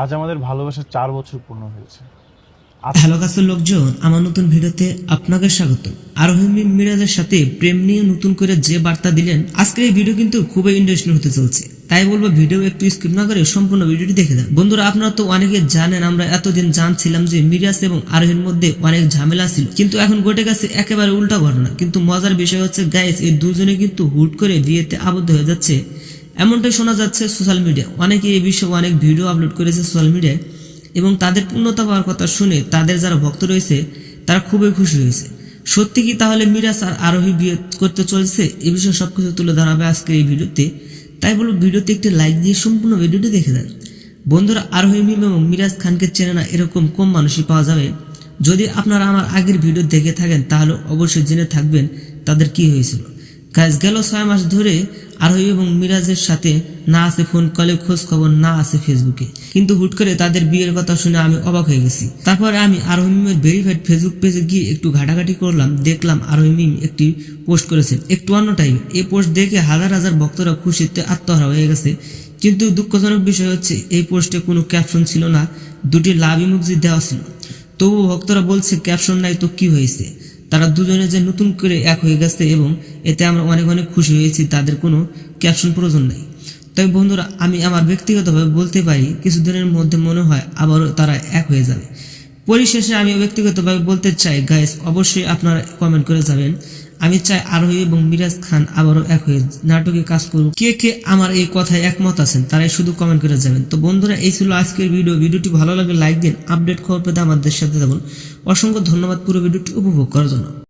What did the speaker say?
আজ আমাদের ভালোবাসা চার বছর পূর্ণ হয়েছে। হ্যালো কাছের লোকজন, আমার নতুন ভিডিওতে আপনাকে স্বাগত আরোহী মিরাজের সাথে প্রেম নিয়ে নতুন করে যে বার্তা দিলেন, আজকের এই ভিডিও কিন্তু খুবই ইন্টারেস্টিং হতে চলছে। তাই বলব ভিডিও একটু স্কিপ না করে সম্পূর্ণ ভিডিওটি দেখে দেন বন্ধুরা, আপনারা তো অনেকে জানেন, আমরা এতদিন জানছিলাম যে মিরাজ এবং আরোহীর মধ্যে অনেক ঝামেলা ছিল। কিন্তু এখন ঘটে গেছে একেবারে উল্টা ঘটনা। কিন্তু মজার বিষয় হচ্ছে গাইস এই দুজনে কিন্তু হুট করে বিয়েতে আবদ্ধ হয়ে যাচ্ছে। এমনটাই শোনা যাচ্ছে সোশ্যাল মিডিয়া। অনেকে এই বিষয়ে অনেক ভিডিও আপলোড করেছে সোশ্যাল মিডিয়ায় এবং তাদের পূর্ণতা পাওয়ার কথা শুনে তাদের যারা ভক্ত রয়েছে, তারা খুবই খুশি হয়েছে। সত্যি কি তাহলে মিরাজ আর আরোহী বিয়ে করতে চলছে? এ বিষয়ে সব কিছু তুলে ধরাবে আজকে এই ভিডিওতে। তাই বলব, ভিডিওতে একটি লাইক দিয়ে সম্পূর্ণ ভিডিওটি দেখে দেন বন্ধুরা, আরোহী মিম এবং মিরাজ খানকে চেনে না এরকম কম মানুষই পাওয়া যাবে। যদি আপনারা আমার আগের ভিডিও দেখে থাকেন, তাহলে অবশ্যই জেনে থাকবেন তাদের কি হয়েছিল। কাজ গেল ছয় মাস ধরে আরোহী এবং মিরাজের সাথে না আছে ফোন, কলে খোঁজ খবর না আছে ফেসবুকে। কিন্তু হুট করে তাদের বিয়ের কথা শুনে আমি অবাক হয়ে গেছি। তারপরে আমি আরোহী মিমের ভেরিফাইড ফেসবুক পেজে গিয়ে একটু ঘাটাঘাটি করলাম, দেখলাম আরোহী মিম একটি পোস্ট করেছেন একটু অন্য টাইম। এই পোস্ট দেখে হাজার হাজার ভক্তরা খুশিতে আত্মহারা হয়ে গেছে। কিন্তু দুঃখজনক বিষয় হচ্ছে, এই পোস্টে কোনো ক্যাপশন ছিল না, দুটি লাভ ইমোজি দেওয়া ছিল। তবু ভক্তরা বলছে ক্যাপশন নাই তো কি হয়েছে? তারা দুজনে যে নতুন করে এক হয়ে গেছে এবং এতে আমরা অনেক অনেক খুশি হয়েছি, তাদের কোনো ক্যাপশন প্রয়োজন নেই। তবে বন্ধুরা, আমি আমার ব্যক্তিগতভাবে বলতে পারি, কিছুদিনের মধ্যে মনে হয় আবারও তারা এক হয়ে যাবে। পরিশেষে আমি ব্যক্তিগতভাবে বলতে চাই গাইস অবশ্যই আপনারা কমেন্ট করে যাবেন। আমি চাই আরোহী এবং মিরাজ খান আবারও এক হয়ে নাটকে কাজ করুক। কে কে আমার এই কথায় একমত আছেন, তারাই শুধু কমেন্ট করে যাবেন। তো বন্ধুরা, এই ছিল আজকের ভিডিও ভিডিওটি ভালো লাগলে লাইক দিন আপডেট খবর পেতে আমাদের সাথে থাকুন। অসংখ্য ধন্যবাদ পুরো ভিডিওটি উপভোগ করার জন্য।